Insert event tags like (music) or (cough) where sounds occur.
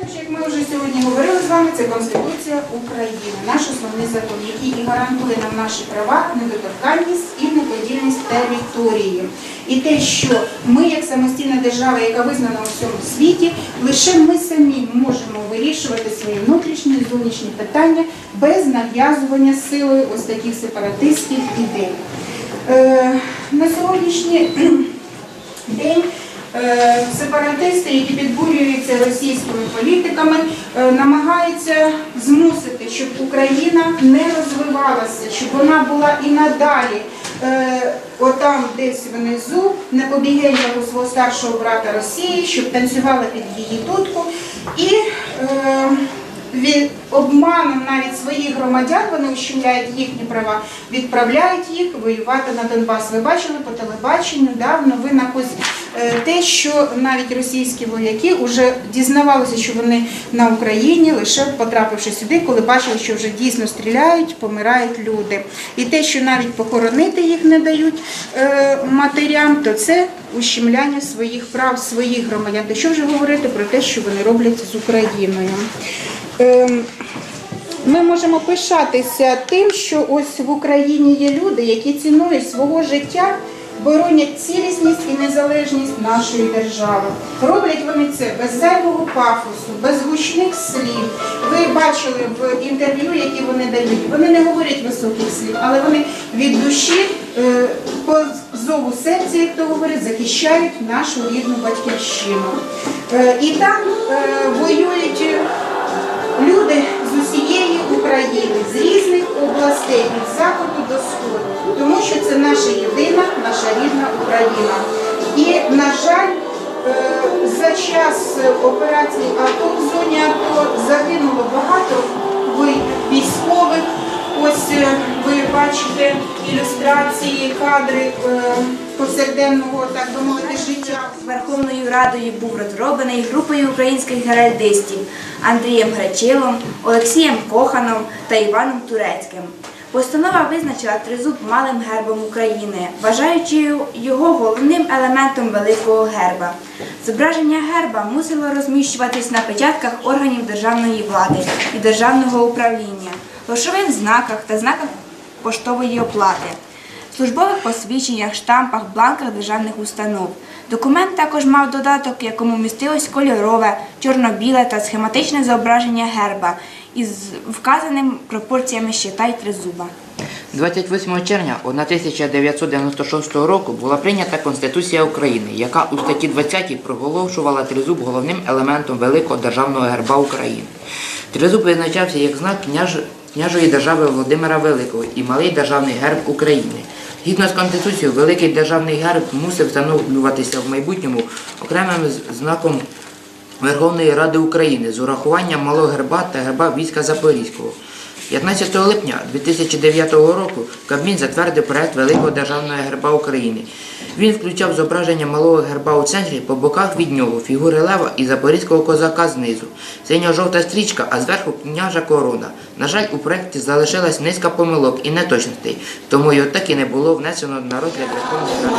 Звичайно як ми вже сьогодні говорили з вами, це Конституція України, наш основний закон, який і гарантує нам наші права, недоторканність і неподільність території. І те, що ми, як самостійна держава, яка визнана у всьому світі, лише ми самі можемо вирішувати свої внутрішні і зовнішні питання без нав'язування силою ось таких сепаратистських ідей. Е, на сьогоднішній (clears throat) день сепаратисти, які підбурюються російськими політиками, е, намагаються змусити, щоб Україна не розвивалася, щоб вона була і надалі. е, Отам десь внизу, на побігає у свого старшого брата Росії, щоб танцювала під її дудку. І е, від обманом навіть своїх громадян вони ущемляють їхні права, відправляють їх воювати на Донбас. Ви бачили по телебаченню да, в новинах ось е, те, що навіть російські вояки вже дізнавалися, що вони на Україні, лише потрапивши сюди, коли бачили, що вже дійсно стріляють, помирають люди. І те, що навіть похоронити їх не дають е, матерям, то це ущемляння своїх прав, своїх громадян. То що вже говорити про те, що вони роблять з Україною? Ем, Ми можемо пишатися тим, що ось в Україні є люди, які ціною свого життя боронять цілісність і незалежність нашої держави. Роблять вони це без зайвого пафосу, без гучних слів. Ви бачили в інтерв'ю, які вони дають. Вони не говорять високих слів, але вони від душі е, по зову серця, як то говорять, захищають нашу рідну батьківщину. Е, І там е, воюють. Люди з усієї України, з різних областей, від заходу до сходу, тому що це наша єдина, наша рідна Україна. І, на жаль, е, за час операції АТО в зоні АТО загинуло багато військових. Ось е, бачите ілюстрації, кадри е, повсякденного, так би мовити, життя. Верховною Радою був розроблений групою українських геральдистів Андрієм Грачилом, Олексієм Коханом та Іваном Турецьким. Постанова визначила тризуб малим гербом України, вважаючи його головним елементом великого герба. Зображення герба мусило розміщуватись на печатках органів державної влади і державного управління, грошових знаках та знаках поштової оплати службових посвідченнях, штампах, бланках державних установ. Документ також мав додаток, в якому містилось кольорове, чорно-біле та схематичне зображення герба із вказаним пропорціями щита й тризуба. 28 червня 1996 року була прийнята Конституція України, яка у статті 20 проголошувала тризуб головним елементом великого державного герба України. Тризуб визначався як знак княж... княжої держави Володимира Великого і малий державний герб України. Згідно з Конституцією, великий державний герб мусив встановлюватися в майбутньому окремим знаком Верховної Ради України з урахуванням малого герба та герба війська Запорізького. 15 липня 2009 року Кабмін затвердив проект Великого державного герба України. Він включав зображення малого герба у центрі, по боках від нього фігури лева і запорізького козака знизу, синьо-жовта стрічка, а зверху княжа корона. На жаль, у проекті залишилась низка помилок і неточностей, тому його так і не було внесено на розгляд Верховної Ради.